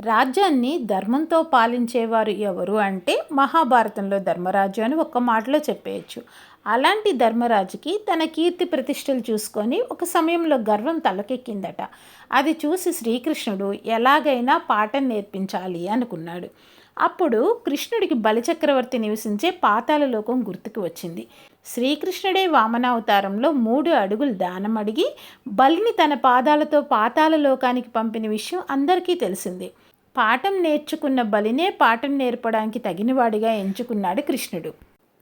రాజ్యాన్ని ధర్మంతో పాలించేవారు ఎవరు అంటే మహాభారతంలో ధర్మరాజు అని ఒక్క మాటలో చెప్పేయచ్చు. అలాంటి ధర్మరాజుకి తన కీర్తి ప్రతిష్టలు చూసుకొని ఒక సమయంలో గర్వం తలకెక్కిందట. అది చూసి శ్రీకృష్ణుడు ఎలాగైనా పాఠం నేర్పించాలి అనుకున్నాడు. అప్పుడు కృష్ణుడికి బలిచక్రవర్తి నివసించే పాతాళ లోకం గుర్తుకు వచ్చింది. శ్రీకృష్ణుడే వామనావతారంలో మూడు అడుగులు దానం అడిగి బలిని తన పాదాలతో పాతాళ లోకానికి పంపిన విషయం అందరికీ తెలిసిందే. పాఠం నేర్చుకున్న బలినే పాఠం నేర్పడానికి తగినవాడిగా ఎంచుకున్నాడు కృష్ణుడు.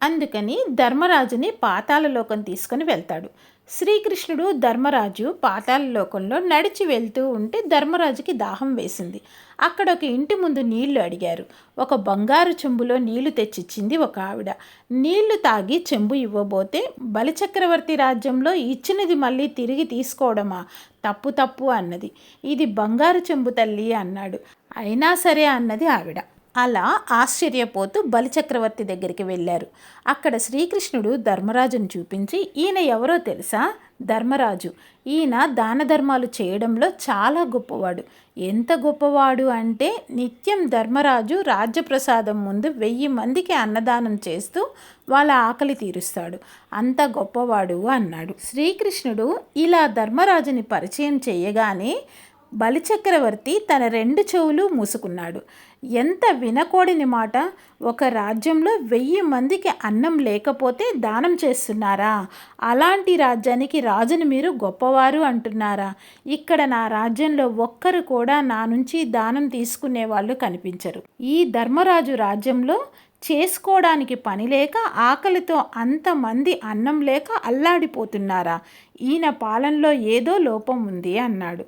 అందుకని ధర్మరాజుని పాతాళ లోకం తీసుకుని వెళ్తాడు. శ్రీకృష్ణుడు ధర్మరాజు పాతాళ లోకంలో నడిచి వెళ్తూ ఉంటే ధర్మరాజుకి దాహం వేసింది. అక్కడ ఒక ఇంటి ముందు నీళ్ళు అడిగారు. ఒక బంగారు చెంబులో నీళ్ళు తెచ్చిచ్చింది ఒక ఆవిడ. నీళ్ళు తాగి చెంబు ఇవ్వబోతే బలిచక్రవర్తి రాజ్యంలో ఇచ్చినది మళ్ళీ తిరిగి తీసుకోవడమా? తప్పు తప్పు అన్నది. ఇది బంగారు చెంబు తల్లి అన్నాడు. అయినా సరే అన్నది ఆవిడ. అలా ఆశ్చర్యపోతూ బలిచక్రవర్తి దగ్గరికి వెళ్ళారు. అక్కడ శ్రీకృష్ణుడు ధర్మరాజును చూపించి ఈయన ఎవరో తెలుసా? ధర్మరాజు. ఈయన దాన ధర్మాలు చేయడంలో చాలా గొప్పవాడు. ఎంత గొప్పవాడు అంటే నిత్యం ధర్మరాజు రాజ్యప్రసాదం ముందు వెయ్యి మందికి అన్నదానం చేస్తూ వాళ్ళ ఆకలి తీరుస్తాడు. అంత గొప్పవాడు అన్నాడు. శ్రీకృష్ణుడు ఇలా ధర్మరాజుని పరిచయం చేయగానే బలిచక్రవర్తి తన రెండు చెవులు మూసుకున్నాడు. ఎంత వినకూడని మాట! ఒక రాజ్యంలో వెయ్యి మందికి అన్నం లేకపోతే దానం చేస్తున్నారా? అలాంటి రాజ్యానికి రాజుని మీరు గొప్పవారు అంటున్నారా? ఇక్కడ నా రాజ్యంలో ఒక్కరు కూడా నా నుంచి దానం తీసుకునే వాళ్ళు కనిపించరు. ఈ ధర్మరాజు రాజ్యంలో చేసుకోవడానికి పని లేక ఆకలితో అంతమంది అన్నం లేక అల్లాడిపోతున్నారా? ఈయన పాలనలో ఏదో లోపం ఉంది అన్నాడు.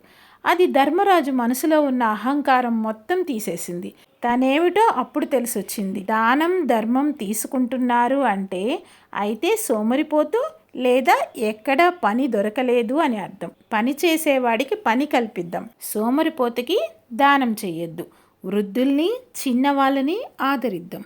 అది ధర్మరాజు మనసులో ఉన్న అహంకారం మొత్తం తీసేసింది. తనేమిటో అప్పుడు తెలిసొచ్చింది. దానం ధర్మం తీసుకుంటున్నారు అంటే అయితే సోమరిపోతూ లేదా ఎక్కడ పని దొరకలేదు అని అర్థం. పని చేసేవాడికి పని కల్పిద్దాం. సోమరిపోతుకి దానం చెయ్యొద్దు. వృద్ధుల్ని చిన్నవాళ్ళని ఆదరిద్దాం.